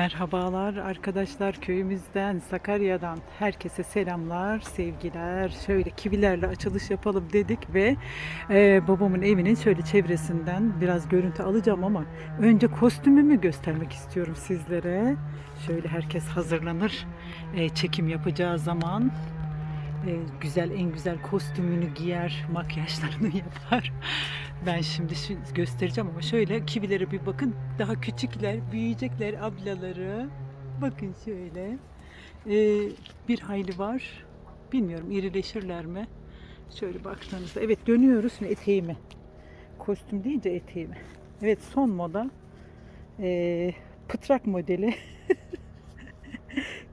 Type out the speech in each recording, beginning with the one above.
Merhabalar arkadaşlar köyümüzden Sakarya'dan. Herkese selamlar sevgiler. Şöyle kivilerle açılış yapalım dedik ve e, babamın evinin şöyle çevresinden biraz görüntü alacağım ama önce kostümümü göstermek istiyorum sizlere. Şöyle herkes hazırlanır e, çekim yapacağı zaman e, güzel en güzel kostümünü giyer makyajlarını yapar ben şimdi göstereceğim ama şöyle kivilere bir bakın. Daha küçükler, büyüyecekler ablaları. Bakın şöyle. Ee, bir hayli var. Bilmiyorum irileşirler mi? Şöyle baktığınızda. Evet dönüyoruz şimdi eteğimi. Kostüm deyince eteğimi. Evet son moda. Ee, pıtrak modeli.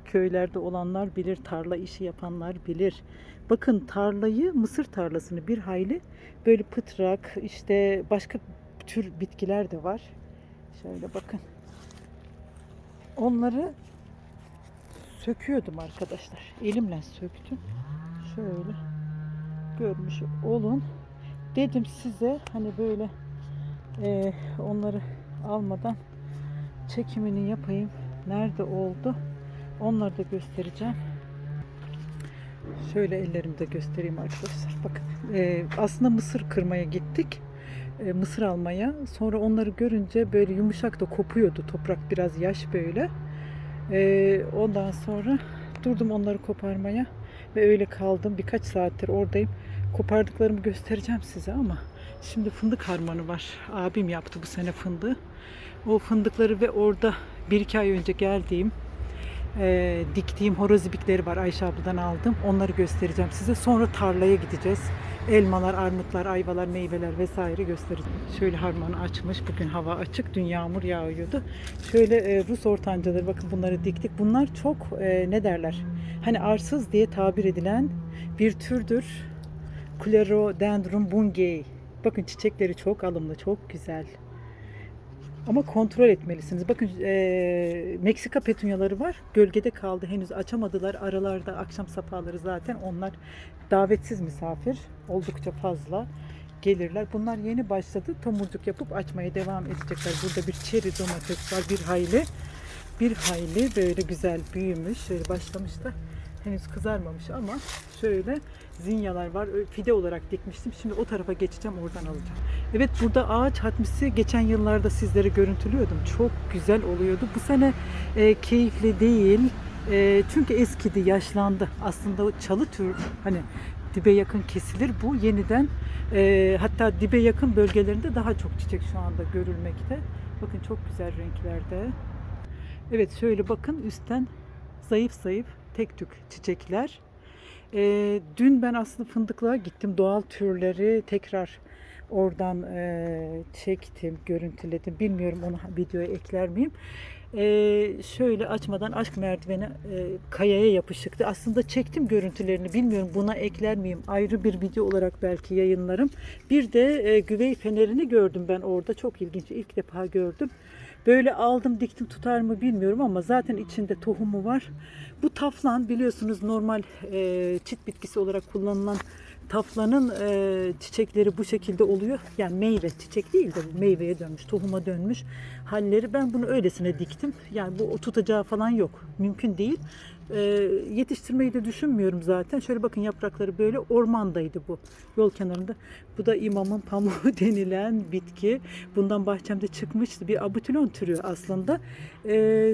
Köylerde olanlar bilir, tarla işi yapanlar bilir. Bakın tarlayı, mısır tarlasını bir hayli böyle pıtrak, işte başka tür bitkiler de var. Şöyle bakın. Onları söküyordum arkadaşlar. Elimle söktüm. Şöyle görmüş olun. Dedim size hani böyle eee, onları almadan çekimini yapayım. Nerede oldu? Onları da göstereceğim. Şöyle ellerimde göstereyim arkadaşlar. Bakın e, aslında mısır kırmaya gittik. E, mısır almaya. Sonra onları görünce böyle yumuşak da kopuyordu. Toprak biraz yaş böyle. E, ondan sonra durdum onları koparmaya. Ve öyle kaldım. Birkaç saattir oradayım. Kopardıklarımı göstereceğim size ama şimdi fındık harmanı var. Abim yaptı bu sene fındığı. O fındıkları ve orada bir iki ay önce geldiğim e, diktiğim horoz ibikleri var Ayşe abladan aldım. Onları göstereceğim size. Sonra tarlaya gideceğiz. Elmalar, armutlar, ayvalar, meyveler vesaire göstereceğim. Şöyle harmanı açmış. Bugün hava açık. Dün yağmur yağıyordu. Şöyle e, Rus ortancaları bakın bunları diktik. Bunlar çok e, ne derler? Hani arsız diye tabir edilen bir türdür. Clerodendron bungei. Bakın çiçekleri çok alımlı, çok güzel. Ama kontrol etmelisiniz. Bakın eee, Meksika petunyaları var. Gölgede kaldı. Henüz açamadılar. Aralarda akşam sapaları zaten. Onlar davetsiz misafir. Oldukça fazla gelirler. Bunlar yeni başladı. Tomurcuk yapıp açmaya devam edecekler. Burada bir çeri domates var. Bir hayli. Bir hayli böyle güzel büyümüş. Şöyle başlamış da henüz kızarmamış ama şöyle zinyalar var. Fide olarak dikmiştim. Şimdi o tarafa geçeceğim. Oradan alacağım. Evet burada ağaç hatmisi geçen yıllarda sizlere görüntülüyordum. Çok güzel oluyordu. Bu sene e, keyifli değil. E, çünkü eskidi, yaşlandı. Aslında çalı tür hani dibe yakın kesilir. Bu yeniden e, hatta dibe yakın bölgelerinde daha çok çiçek şu anda görülmekte. Bakın çok güzel renklerde. Evet şöyle bakın üstten zayıf zayıf tek tük çiçekler. E, dün ben aslında fındıklığa gittim. Doğal türleri tekrar oradan e, çektim, görüntüledim. Bilmiyorum onu videoya ekler miyim? E, şöyle açmadan aşk merdiveni e, kayaya yapışıktı. Aslında çektim görüntülerini. Bilmiyorum buna ekler miyim? Ayrı bir video olarak belki yayınlarım. Bir de e, güvey fenerini gördüm ben orada. Çok ilginç. İlk defa gördüm. Böyle aldım diktim tutar mı bilmiyorum ama zaten içinde tohumu var. Bu taflan biliyorsunuz normal e, çit bitkisi olarak kullanılan taflanın e, çiçekleri bu şekilde oluyor. Yani meyve çiçek değil de meyveye dönmüş, tohuma dönmüş halleri. Ben bunu öylesine diktim. Yani bu tutacağı falan yok. Mümkün değil. E, yetiştirmeyi de düşünmüyorum zaten. Şöyle bakın yaprakları böyle ormandaydı bu. Yol kenarında. Bu da imamın pamuğu denilen bitki. Bundan bahçemde çıkmıştı. Bir abutilon türü aslında. E,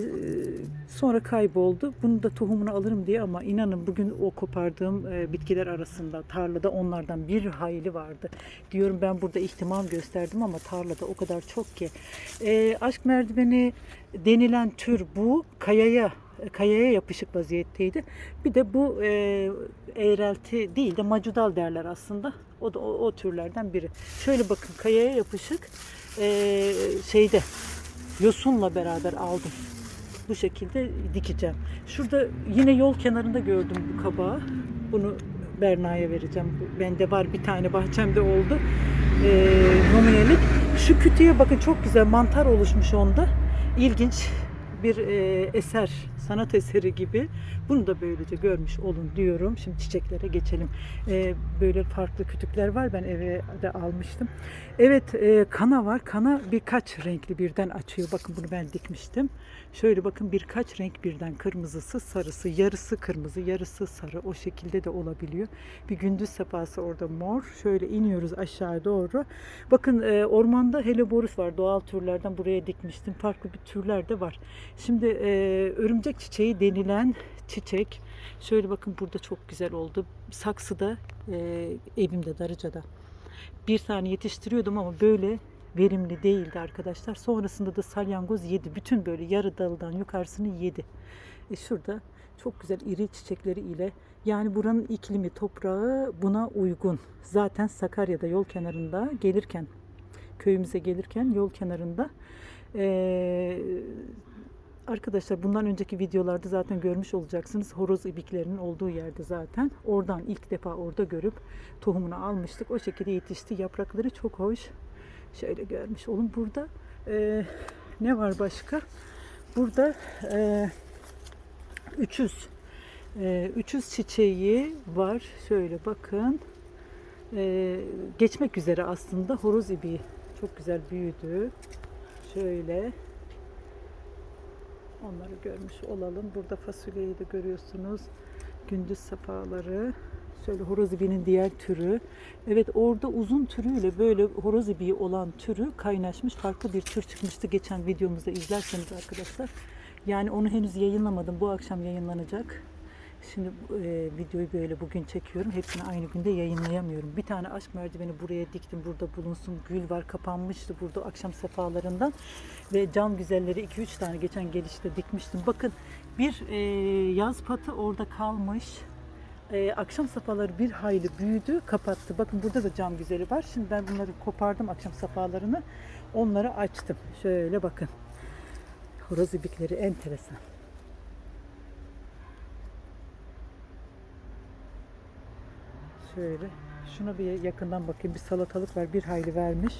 sonra kayboldu. Bunu da tohumunu alırım diye ama inanın bugün o kopardığım e, bitkiler arasında tarlada onlardan bir hayli vardı. Diyorum ben burada ihtimam gösterdim ama tarlada o kadar çok ki. E, aşk merdiveni denilen tür bu kayaya kayaya yapışık vaziyetteydi. Bir de bu e, eğrelti değil de macudal derler aslında. O da o, o türlerden biri. Şöyle bakın kayaya yapışık e, şeyde yosunla beraber aldım. Bu şekilde dikeceğim. Şurada yine yol kenarında gördüm bu kabağı. Bunu Berna'ya vereceğim. Bende var bir tane bahçemde oldu. E, numunelik. Şu kütüye bakın çok güzel mantar oluşmuş onda. İlginç bir e, eser sanat eseri gibi. Bunu da böylece görmüş olun diyorum. Şimdi çiçeklere geçelim. Ee, böyle farklı kütükler var. Ben eve de almıştım. Evet e, kana var. Kana birkaç renkli birden açıyor. Bakın bunu ben dikmiştim. Şöyle bakın birkaç renk birden kırmızısı, sarısı, yarısı kırmızı, yarısı sarı o şekilde de olabiliyor. Bir gündüz sefası orada mor. Şöyle iniyoruz aşağı doğru. Bakın e, ormanda helleborus var. Doğal türlerden buraya dikmiştim. Farklı bir türler de var. Şimdi e, örümcek çiçeği denilen çiçek. Şöyle bakın burada çok güzel oldu. Saksıda e, evimde Darıca'da bir tane yetiştiriyordum ama böyle verimli değildi arkadaşlar. Sonrasında da salyangoz yedi. Bütün böyle yarı daldan yukarısını yedi. E şurada çok güzel iri çiçekleri ile yani buranın iklimi, toprağı buna uygun. Zaten Sakarya'da yol kenarında gelirken köyümüze gelirken yol kenarında eee, Arkadaşlar bundan önceki videolarda zaten görmüş olacaksınız. Horoz ibiklerinin olduğu yerde zaten. Oradan ilk defa orada görüp tohumunu almıştık. O şekilde yetişti. Yaprakları çok hoş. Şöyle görmüş olun. Burada e, ne var başka? Burada e, 300 e, 300 çiçeği var. Şöyle bakın. E, geçmek üzere aslında horoz ibiği. Çok güzel büyüdü. Şöyle Onları görmüş olalım. Burada fasulyeyi de görüyorsunuz. Gündüz sapaları. Şöyle horoz ibiğinin diğer türü. Evet orada uzun türüyle böyle horoz ibiği olan türü kaynaşmış. Farklı bir tür çıkmıştı geçen videomuzda izlerseniz arkadaşlar. Yani onu henüz yayınlamadım. Bu akşam yayınlanacak. Şimdi e, videoyu böyle bugün çekiyorum. Hepsini aynı günde yayınlayamıyorum. Bir tane aşk merdiveni buraya diktim. Burada bulunsun. Gül var kapanmıştı burada akşam sefalarından. Ve cam güzelleri 2-3 tane geçen gelişte dikmiştim. Bakın bir e, yaz patı orada kalmış. E, akşam safaları bir hayli büyüdü, kapattı. Bakın burada da cam güzeli var. Şimdi ben bunları kopardım akşam safalarını. Onları açtım. Şöyle bakın. Horoz ibikleri enteresan. Şöyle. Şuna bir yakından bakayım. Bir salatalık var. Bir hayli vermiş.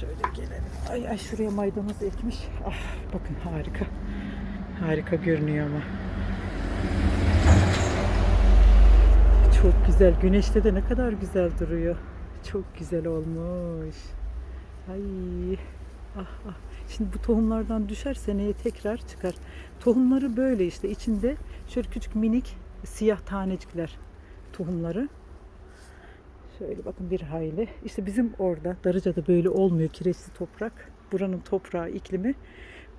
Şöyle gelelim. Ay ay şuraya maydanoz ekmiş. Ah bakın harika. Harika görünüyor ama. Çok güzel. Güneşte de ne kadar güzel duruyor. Çok güzel olmuş. Ay. Ah ah. Şimdi bu tohumlardan düşer seneye tekrar çıkar. Tohumları böyle işte içinde şöyle küçük minik siyah tanecikler tohumları. Şöyle bakın bir hayli. İşte bizim orada Darıca'da böyle olmuyor kireçli toprak. Buranın toprağı, iklimi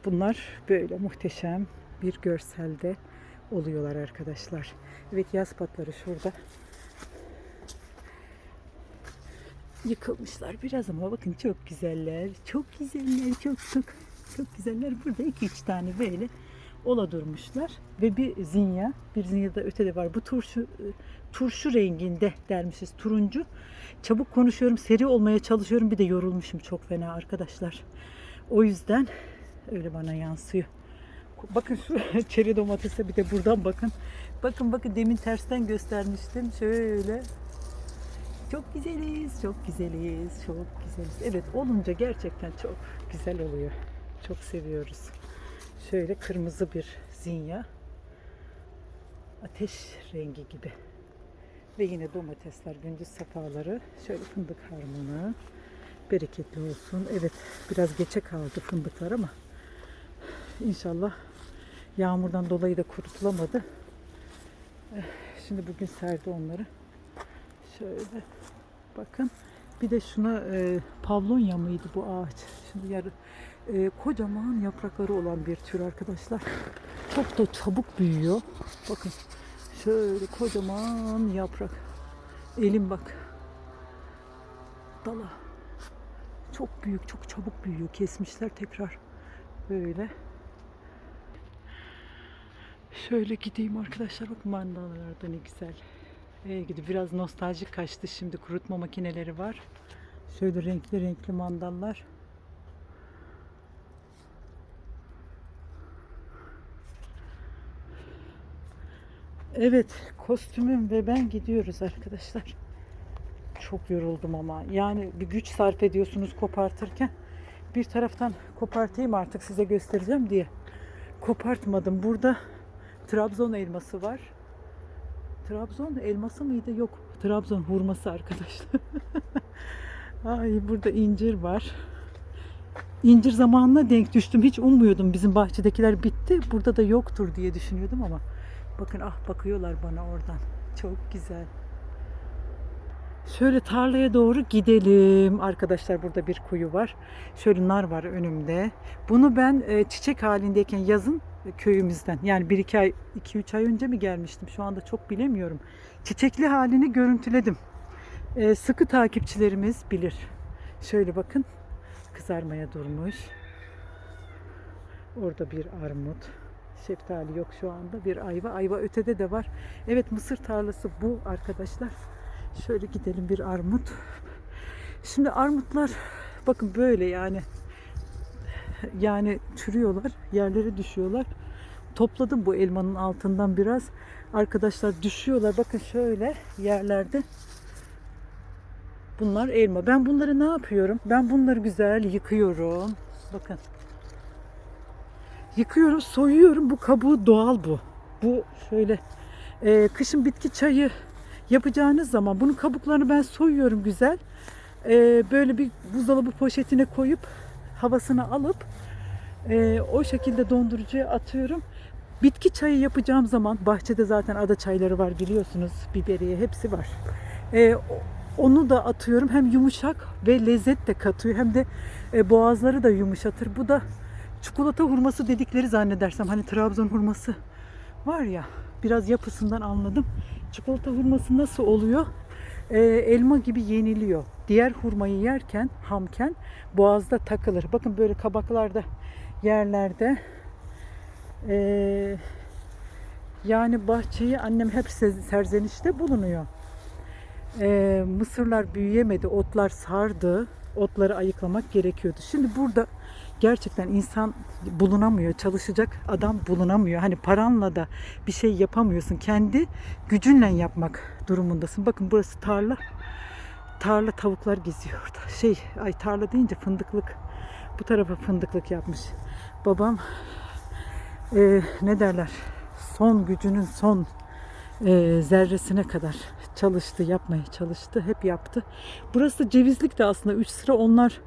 bunlar böyle muhteşem bir görselde oluyorlar arkadaşlar. Evet yaz patları şurada. Yıkılmışlar biraz ama bakın çok güzeller. Çok güzeller. Çok çok çok güzeller. Burada iki üç tane böyle ola durmuşlar. Ve bir zinya, bir zinya da ötede var. Bu turşu turşu renginde dermişiz. Turuncu. Çabuk konuşuyorum, seri olmaya çalışıyorum. Bir de yorulmuşum çok fena arkadaşlar. O yüzden öyle bana yansıyor. Bakın şu çeri domatese bir de buradan bakın. Bakın bakın demin tersten göstermiştim. Şöyle. Çok güzeliz, çok güzeliz, çok güzeliz. Evet olunca gerçekten çok güzel oluyor. Çok seviyoruz. Şöyle kırmızı bir zinya. Ateş rengi gibi. Ve yine domatesler, gündüz sefaları. Şöyle fındık harmanı. Bereketli olsun. Evet biraz geçe kaldı fındıklar ama inşallah yağmurdan dolayı da kurutulamadı. Eh, Şimdi bugün serdi onları. Şöyle bakın. Bir de şuna e, pavlonya mıydı bu ağaç? Şimdi yarı e, kocaman yaprakları olan bir tür arkadaşlar. Çok da çabuk büyüyor. Bakın şöyle kocaman yaprak. Elim bak. Dala. Çok büyük, çok çabuk büyüyor. Kesmişler tekrar. Böyle. Şöyle gideyim arkadaşlar. Bakın mandallarda ne güzel. Ee, gidip biraz nostaljik kaçtı şimdi. Kurutma makineleri var. Şöyle renkli renkli mandallar. Evet, kostümüm ve ben gidiyoruz arkadaşlar. Çok yoruldum ama. Yani bir güç sarf ediyorsunuz kopartırken. Bir taraftan kopartayım artık size göstereceğim diye. kopartmadım. Burada Trabzon elması var. Trabzon elması mıydı? Yok. Trabzon hurması arkadaşlar. Ay burada incir var. İncir zamanına denk düştüm. Hiç ummuyordum. Bizim bahçedekiler bitti. Burada da yoktur diye düşünüyordum ama bakın ah bakıyorlar bana oradan. Çok güzel. Şöyle tarlaya doğru gidelim. Arkadaşlar burada bir kuyu var. Şöyle nar var önümde. Bunu ben e, çiçek halindeyken yazın e, köyümüzden yani 1 2 ay 2 3 ay önce mi gelmiştim? Şu anda çok bilemiyorum. Çiçekli halini görüntüledim. E, sıkı takipçilerimiz bilir. Şöyle bakın kızarmaya durmuş. Orada bir armut. Şeftali yok şu anda. Bir ayva. Ayva ötede de var. Evet mısır tarlası bu arkadaşlar. Şöyle gidelim bir armut. Şimdi armutlar bakın böyle yani yani çürüyorlar, yerlere düşüyorlar. Topladım bu elmanın altından biraz. Arkadaşlar düşüyorlar. Bakın şöyle yerlerde. Bunlar elma. Ben bunları ne yapıyorum? Ben bunları güzel yıkıyorum. Bakın. Yıkıyorum, soyuyorum. Bu kabuğu doğal bu. Bu şöyle e, kışın bitki çayı yapacağınız zaman bunun kabuklarını ben soyuyorum güzel. E, böyle bir buzdolabı poşetine koyup havasını alıp e, o şekilde dondurucuya atıyorum. Bitki çayı yapacağım zaman bahçede zaten ada çayları var biliyorsunuz. Biberiye hepsi var. E, onu da atıyorum. Hem yumuşak ve lezzet de katıyor. Hem de e, boğazları da yumuşatır. Bu da çikolata hurması dedikleri zannedersem. Hani Trabzon hurması var ya. Biraz yapısından anladım. Çikolata hurması nasıl oluyor? E, elma gibi yeniliyor. Diğer hurmayı yerken, hamken boğazda takılır. Bakın böyle kabaklarda, yerlerde e, yani bahçeyi annem hep se- serzenişte bulunuyor. E, mısırlar büyüyemedi, otlar sardı. Otları ayıklamak gerekiyordu. Şimdi burada gerçekten insan bulunamıyor, çalışacak adam bulunamıyor. Hani paranla da bir şey yapamıyorsun. Kendi gücünle yapmak durumundasın. Bakın burası tarla. Tarla tavuklar geziyor orada. Şey, ay tarla deyince fındıklık. Bu tarafa fındıklık yapmış. Babam e, ne derler? Son gücünün son e, zerresine kadar çalıştı, yapmaya çalıştı. Hep yaptı. Burası cevizlik de aslında 3 sıra onlar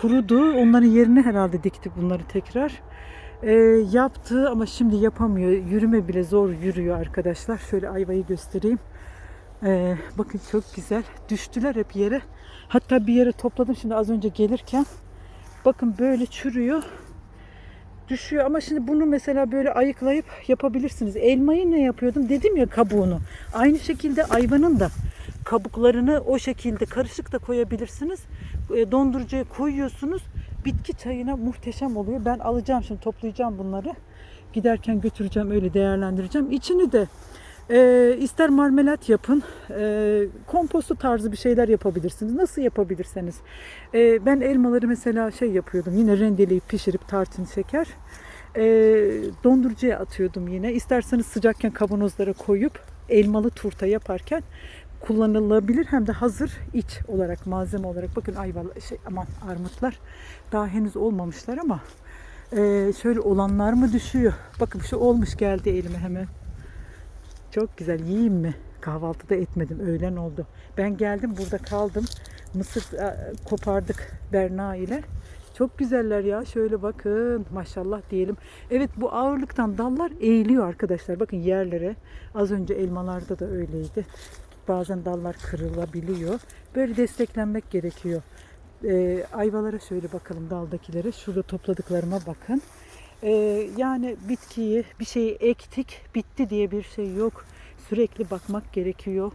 kurudu. Onların yerine herhalde dikti bunları tekrar. E, yaptı ama şimdi yapamıyor. Yürüme bile zor yürüyor arkadaşlar. Şöyle ayvayı göstereyim. E, bakın çok güzel. Düştüler hep yere. Hatta bir yere topladım şimdi az önce gelirken. Bakın böyle çürüyor düşüyor ama şimdi bunu mesela böyle ayıklayıp yapabilirsiniz. Elmayı ne yapıyordum? Dedim ya kabuğunu. Aynı şekilde ayvanın da kabuklarını o şekilde karışık da koyabilirsiniz. E, Dondurucuya koyuyorsunuz. Bitki çayına muhteşem oluyor. Ben alacağım şimdi toplayacağım bunları. Giderken götüreceğim öyle değerlendireceğim. İçini de e, ister marmelat yapın, e, komposto tarzı bir şeyler yapabilirsiniz. Nasıl yapabilirseniz. E, ben elmaları mesela şey yapıyordum. Yine rendeleyip pişirip tarçın şeker. E, dondurucuya atıyordum yine. İsterseniz sıcakken kavanozlara koyup elmalı turta yaparken kullanılabilir hem de hazır iç olarak malzeme olarak bakın ayvalı şey aman armutlar daha henüz olmamışlar ama e, şöyle olanlar mı düşüyor bakın şu olmuş geldi elime hemen çok güzel. Yiyeyim mi? Kahvaltıda etmedim. Öğlen oldu. Ben geldim burada kaldım. Mısır e, kopardık Berna ile. Çok güzeller ya. Şöyle bakın. Maşallah diyelim. Evet bu ağırlıktan dallar eğiliyor arkadaşlar. Bakın yerlere. Az önce elmalarda da öyleydi. Bazen dallar kırılabiliyor. Böyle desteklenmek gerekiyor. Ee, ayvalara şöyle bakalım daldakilere. Şurada topladıklarıma bakın. Ee, yani bitkiyi bir şeyi ektik bitti diye bir şey yok. Sürekli bakmak gerekiyor.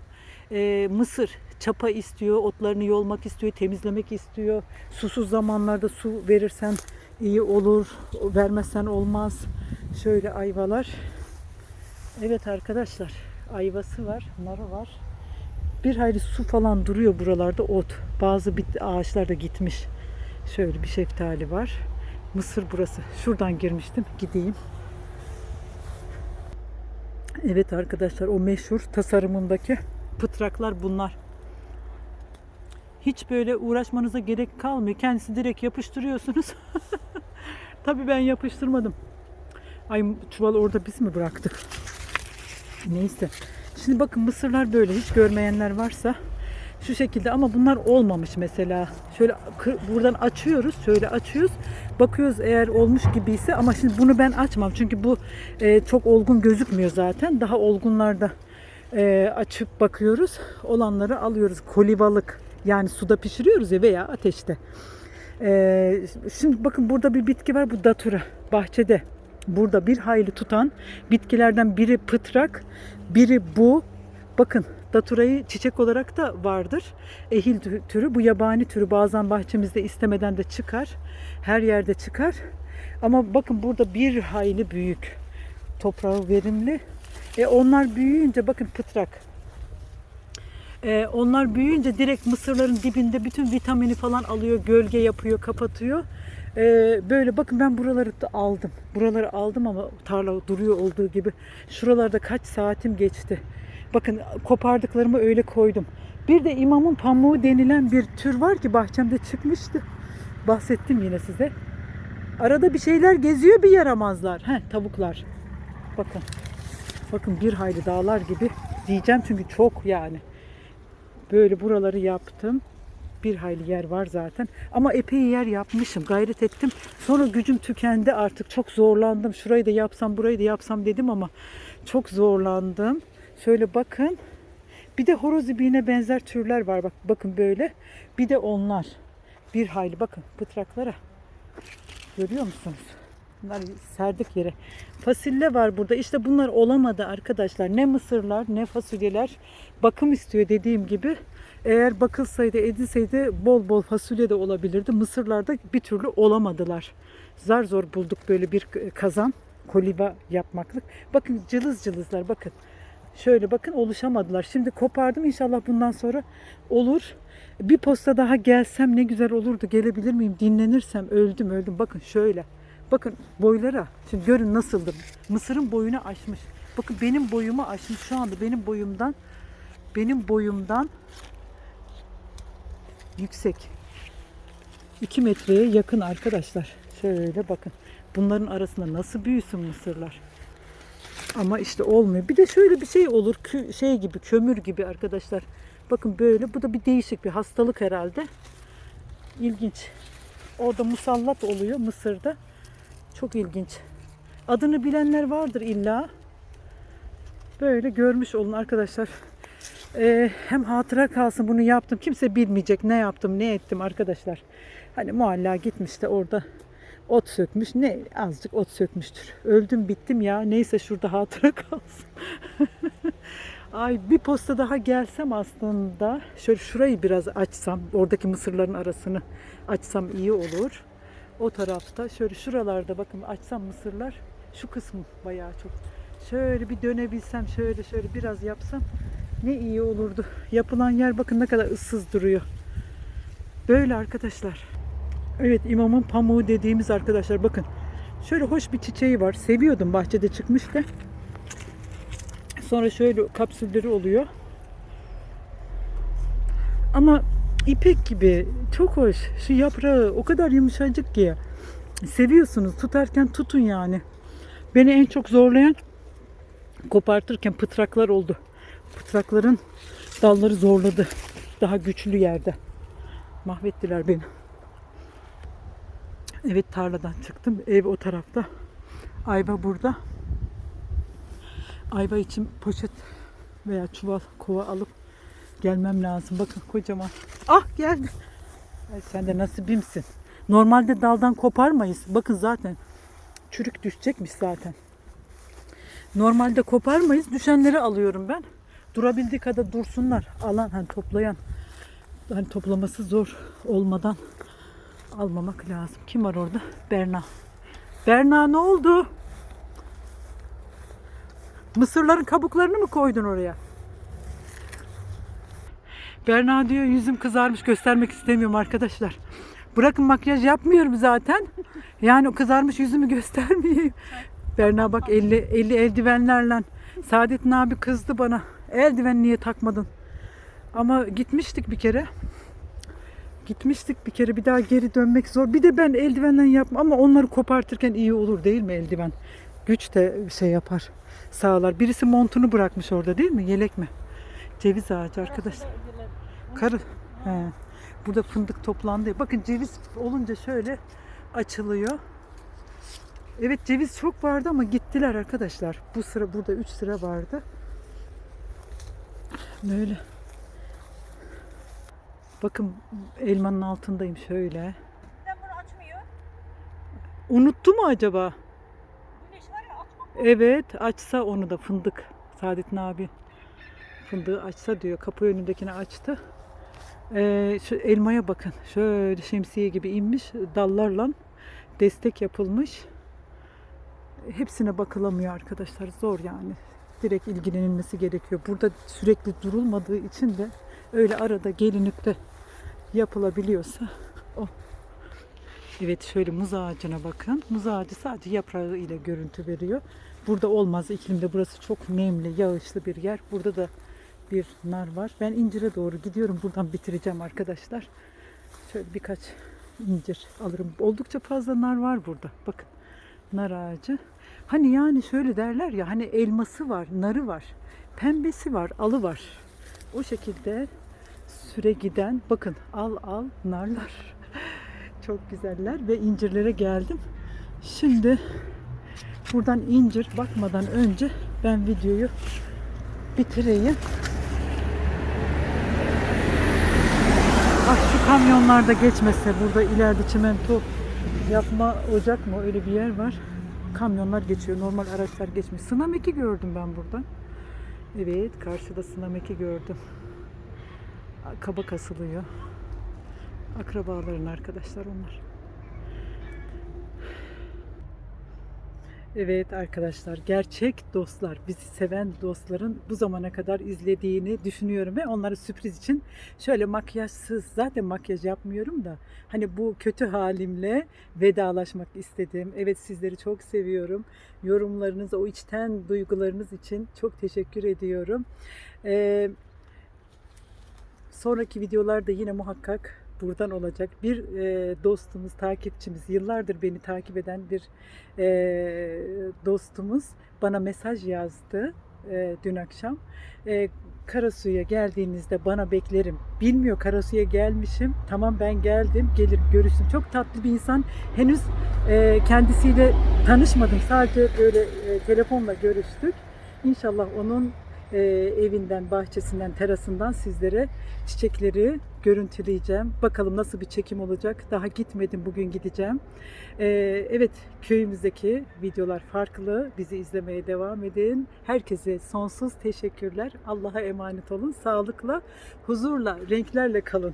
Ee, mısır çapa istiyor, otlarını yolmak istiyor, temizlemek istiyor. Susuz zamanlarda su verirsen iyi olur, vermezsen olmaz. Şöyle ayvalar. Evet arkadaşlar, ayvası var, narı var. Bir hayli su falan duruyor buralarda ot. Bazı bit ağaçlar da gitmiş. Şöyle bir şeftali var. Mısır burası. Şuradan girmiştim. Gideyim. Evet arkadaşlar o meşhur tasarımındaki pıtraklar bunlar. Hiç böyle uğraşmanıza gerek kalmıyor. Kendisi direkt yapıştırıyorsunuz. Tabii ben yapıştırmadım. Ay çuvalı orada biz mi bıraktık? Neyse. Şimdi bakın mısırlar böyle hiç görmeyenler varsa şu şekilde ama bunlar olmamış mesela. Şöyle buradan açıyoruz, şöyle açıyoruz. Bakıyoruz eğer olmuş gibiyse ama şimdi bunu ben açmam çünkü bu e, çok olgun gözükmüyor zaten. Daha olgunlarda e, açıp bakıyoruz. Olanları alıyoruz. Kolibalık yani suda pişiriyoruz ya veya ateşte. E, şimdi bakın burada bir bitki var bu datura bahçede. Burada bir hayli tutan bitkilerden biri pıtrak, biri bu. Bakın daturayı çiçek olarak da vardır. Ehil tü- türü bu yabani türü bazen bahçemizde istemeden de çıkar. Her yerde çıkar. Ama bakın burada bir hayli büyük. Toprağı verimli. E onlar büyüyünce bakın pıtrak. E, onlar büyüyünce direkt mısırların dibinde bütün vitamini falan alıyor, gölge yapıyor, kapatıyor. E, böyle bakın ben buraları da aldım. Buraları aldım ama tarla duruyor olduğu gibi. Şuralarda kaç saatim geçti. Bakın kopardıklarımı öyle koydum. Bir de imamın pamuğu denilen bir tür var ki bahçemde çıkmıştı. Bahsettim yine size. Arada bir şeyler geziyor bir yaramazlar. Heh, tavuklar. Bakın. Bakın bir hayli dağlar gibi diyeceğim çünkü çok yani. Böyle buraları yaptım. Bir hayli yer var zaten. Ama epey yer yapmışım. Gayret ettim. Sonra gücüm tükendi artık. Çok zorlandım. Şurayı da yapsam, burayı da yapsam dedim ama çok zorlandım. Şöyle bakın. Bir de horoz ibiğine benzer türler var. Bak bakın böyle. Bir de onlar. Bir hayli bakın pıtraklara. Görüyor musunuz? Bunlar serdik yere. Fasille var burada. İşte bunlar olamadı arkadaşlar. Ne mısırlar ne fasulyeler. Bakım istiyor dediğim gibi. Eğer bakılsaydı edilseydi bol bol fasulye de olabilirdi. Mısırlarda bir türlü olamadılar. Zar zor bulduk böyle bir kazan koliba yapmaklık. Bakın cılız cılızlar bakın. Şöyle bakın oluşamadılar. Şimdi kopardım inşallah bundan sonra olur. Bir posta daha gelsem ne güzel olurdu. Gelebilir miyim? Dinlenirsem öldüm öldüm. Bakın şöyle. Bakın boylara. Şimdi görün nasıldı. Mısırın boyunu aşmış. Bakın benim boyumu aşmış. Şu anda benim boyumdan benim boyumdan yüksek. 2 metreye yakın arkadaşlar. Şöyle bakın. Bunların arasında nasıl büyüsün mısırlar. Ama işte olmuyor. Bir de şöyle bir şey olur. kü- Şey gibi, kömür gibi arkadaşlar. Bakın böyle. Bu da bir değişik bir hastalık herhalde. İlginç. Orada musallat oluyor Mısır'da. Çok ilginç. Adını bilenler vardır illa. Böyle görmüş olun arkadaşlar. Ee, hem hatıra kalsın bunu yaptım. Kimse bilmeyecek ne yaptım, ne ettim arkadaşlar. Hani muhalla gitmiş de orada ot sökmüş. Ne azıcık ot sökmüştür. Öldüm bittim ya. Neyse şurada hatıra kalsın. Ay bir posta daha gelsem aslında şöyle şurayı biraz açsam oradaki mısırların arasını açsam iyi olur. O tarafta şöyle şuralarda bakın açsam mısırlar şu kısmı bayağı çok. Şöyle bir dönebilsem şöyle şöyle biraz yapsam ne iyi olurdu. Yapılan yer bakın ne kadar ıssız duruyor. Böyle arkadaşlar. Evet imamın pamuğu dediğimiz arkadaşlar bakın. Şöyle hoş bir çiçeği var. Seviyordum bahçede çıkmıştı. Sonra şöyle kapsülleri oluyor. Ama ipek gibi çok hoş. Şu yaprağı o kadar yumuşacık ki. Seviyorsunuz. Tutarken tutun yani. Beni en çok zorlayan kopartırken pıtraklar oldu. Pıtrakların dalları zorladı. Daha güçlü yerde. Mahvettiler beni. Evet tarladan çıktım. Ev o tarafta. Ayva burada. Ayva için poşet veya çuval kova alıp gelmem lazım. Bakın kocaman. Ah geldi. Sen de nasibimsin. Normalde daldan koparmayız. Bakın zaten çürük düşecekmiş zaten. Normalde koparmayız. Düşenleri alıyorum ben. Durabildiği kadar dursunlar. Alan hani toplayan hani toplaması zor olmadan almamak lazım. Kim var orada? Berna. Berna ne oldu? Mısırların kabuklarını mı koydun oraya? Berna diyor yüzüm kızarmış göstermek istemiyorum arkadaşlar. Bırakın makyaj yapmıyorum zaten. Yani o kızarmış yüzümü göstermeyeyim. Berna bak 50 50 eldivenlerle. Saadettin abi kızdı bana. Eldiven niye takmadın? Ama gitmiştik bir kere. Gitmiştik bir kere bir daha geri dönmek zor. Bir de ben eldivenle yapma ama onları kopartırken iyi olur değil mi eldiven? güç de şey yapar. Sağlar. Birisi montunu bırakmış orada değil mi? Yelek mi? Ceviz ağacı arkadaşlar. Karı. He. Burada fındık toplandı. Bakın ceviz olunca şöyle açılıyor. Evet ceviz çok vardı ama gittiler arkadaşlar. Bu sıra burada 3 sıra vardı. Böyle. Bakın elmanın altındayım şöyle. Neden bunu açmıyor? Unuttu mu acaba? Güneş var ya açmak. Evet açsa onu da fındık. Saadettin abi fındığı açsa diyor. Kapı önündekini açtı. Ee, şu elmaya bakın. Şöyle şemsiye gibi inmiş dallarla destek yapılmış. Hepsine bakılamıyor arkadaşlar. Zor yani. Direkt ilgilenilmesi gerekiyor. Burada sürekli durulmadığı için de öyle arada gelinlikte yapılabiliyorsa o. Evet şöyle muz ağacına bakın. Muz ağacı sadece yaprağı ile görüntü veriyor. Burada olmaz iklimde burası çok nemli, yağışlı bir yer. Burada da bir nar var. Ben incire doğru gidiyorum. Buradan bitireceğim arkadaşlar. Şöyle birkaç incir alırım. Oldukça fazla nar var burada. Bakın nar ağacı. Hani yani şöyle derler ya hani elması var, narı var, pembesi var, alı var. O şekilde süre giden bakın al al narlar. Çok güzeller ve incirlere geldim. Şimdi buradan incir bakmadan önce ben videoyu bitireyim. Ah şu kamyonlarda geçmese burada ileride çimento yapma ocak mı öyle bir yer var. Kamyonlar geçiyor. Normal araçlar geçmiyor. Sınam gördüm ben burada. Evet karşıda sınam gördüm. Kabak asılıyor. Akrabaların arkadaşlar onlar. Evet arkadaşlar gerçek dostlar bizi seven dostların bu zamana kadar izlediğini düşünüyorum ve onlara sürpriz için şöyle makyajsız zaten makyaj yapmıyorum da hani bu kötü halimle vedalaşmak istedim. Evet sizleri çok seviyorum. Yorumlarınız o içten duygularınız için çok teşekkür ediyorum. Ee, sonraki videolarda yine muhakkak buradan olacak. Bir e, dostumuz, takipçimiz, yıllardır beni takip eden bir e, dostumuz bana mesaj yazdı e, dün akşam. E, Karasu'ya geldiğinizde bana beklerim. Bilmiyor Karasu'ya gelmişim. Tamam ben geldim, gelir görüştüm. Çok tatlı bir insan. Henüz e, kendisiyle tanışmadım. Sadece böyle e, telefonla görüştük. İnşallah onun e, evinden, bahçesinden, terasından sizlere çiçekleri görüntüleyeceğim. Bakalım nasıl bir çekim olacak. Daha gitmedim, bugün gideceğim. E, evet, köyümüzdeki videolar farklı. Bizi izlemeye devam edin. Herkese sonsuz teşekkürler. Allah'a emanet olun. Sağlıkla, huzurla, renklerle kalın.